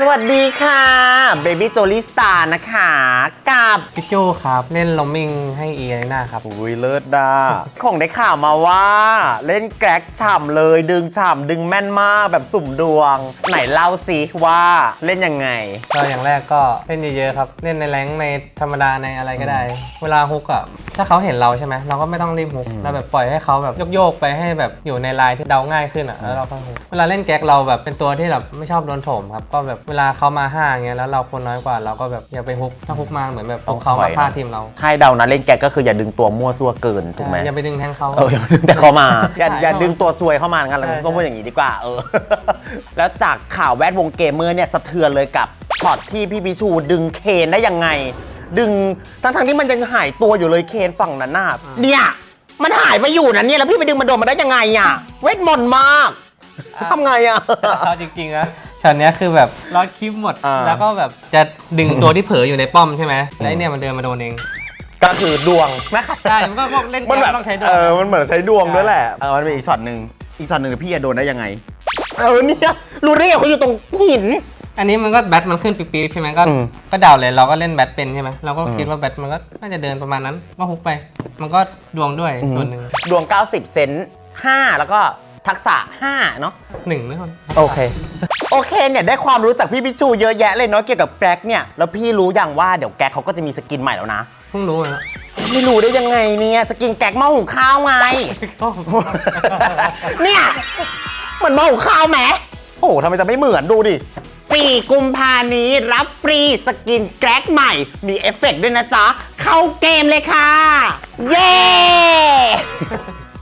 สวัสดีค่ะ เบบี้โจลิสตานะคะ กับพี่จูครับเล่นลมมิงให้เอียน่าครับ อุ้ยเลิศดาของได้ข่าวมาว่า เล่นแกร็กฉ่ำเลยดึงฉ่ำดึงแม่นมากแบบสุ่มดวง ไหนเล่าสิว่าเล่นยังไง ก็อย่างแรกก็เล่นเยอะๆครับ เล่นในแรงค์ในธรรมดาในอะไรก็ได้ เวลาฮุกอะถ้าเขาเห็นเราใช่ไหมเราก็ไม่ต้องรีบฮุกเราแบบปล่อยให้เขาแบบโยกๆไปให้แบบอยู่ในลายที่เดาง่ายขึ้นอะแล้วเราก็ฮุกเวลาเล่นแก๊กเราแบบเป็นตัวที่แบบไม่ชอบโดนโถมครับก็แบบเวลาเขามาห้าอย่างเงี้ยแล้วเราคนน้อยกว่าเราก็แบบอย่าไปฮุกถ้าฮุกมาเหมือนแบบเอาเขามาฆ่าทีมเราให้เดานะเล่นแกร็กก็คืออย่าดึงตัวมั่วซั่วเกินถูกไหมอย่าไปดึงแทงเขาเอออย่าดึงแต่เขามาอย่าใช่อย่าดึงตัวซวยเข้ามางั้นเราใช่ต้องพูดอย่างนี้ดีกว่าเออ แล้วจากข่าวแวดวงเกมเมอร์เนี่ยสะเทือนเลยกับช็อตที่พี่บิชูดึงเคนได้ยังไง ดึงทั้งทั้งๆที่มันยังหายตัวอยู่เลยเคนฝั่งนั้นน่ะเนี่ยมันหายไปอยู่นะเนี่ยแล้วพี่ไปดึงมันโดนมาได้ยังไงอะเวทมนต์มากทำไงอะเอาจริงๆนะ ช็อตเนี้ยคือแบบรอดคลิปหมด อ่า แล้วก็แบบจะดึงตัวที่เผลออยู่ในป้อมใช่ไหมแล้วไอ้เนี่ยมันเดินมาโดนเอง ก็คือดวงนะคะใช่มันก็พวกเล่นมันแก๊แบบกต้องใช้ดวง เออมันเหมือนใช้ดวงใช่ด้วยแหละ เออมันเป็นอีกช็อตหนึ่งอีกช็อตหนึ่งเดี๋ยวพี่จะโดนได้ยังไง เออเนี่ยรู้ได้ไงเขาอยู่ตรงหิน อันนี้มันก็แบทมันขึ้นปี๊บๆใช่ไหมก็อืม ก็เดาเลยเราก็เล่นแบทเป็นใช่ไหมเราก็อืมคิดว่าแบทมันก็น่าจะเดินประมาณนั้นก็ฮุกไป มันก็ดวงด้วยส่วนหนึ่งดวง 90 เซนต์5แล้วก็ ทักษะ5เนาะหนึ่งนะคนโอเค โอเคเนี่ยได้ความรู้จากพี่พิชูเยอะแยะเลยเนาะเกี่ยวกับแกร็กเนี่ยแล้วพี่รู้อย่างว่าเดี๋ยวแกร็กเขาก็จะมีสกินใหม่แล้วนะเพิ่งรู้เลยนะไม่รู้ได้ยังไงเนี่ยสกินแกร็กหม้อหุงข้าวไงก็เนี่ยเหมือนหม้อหุงข้าวไหมโอ้โหทำไมจะไม่เหมือนดูดิ4กุมภานี้รับฟรีสกินแกร็กใหม่ มีเอฟเฟกต์ด้วยนะจ๊ะ เข้าเกมเลยค่ะ เย้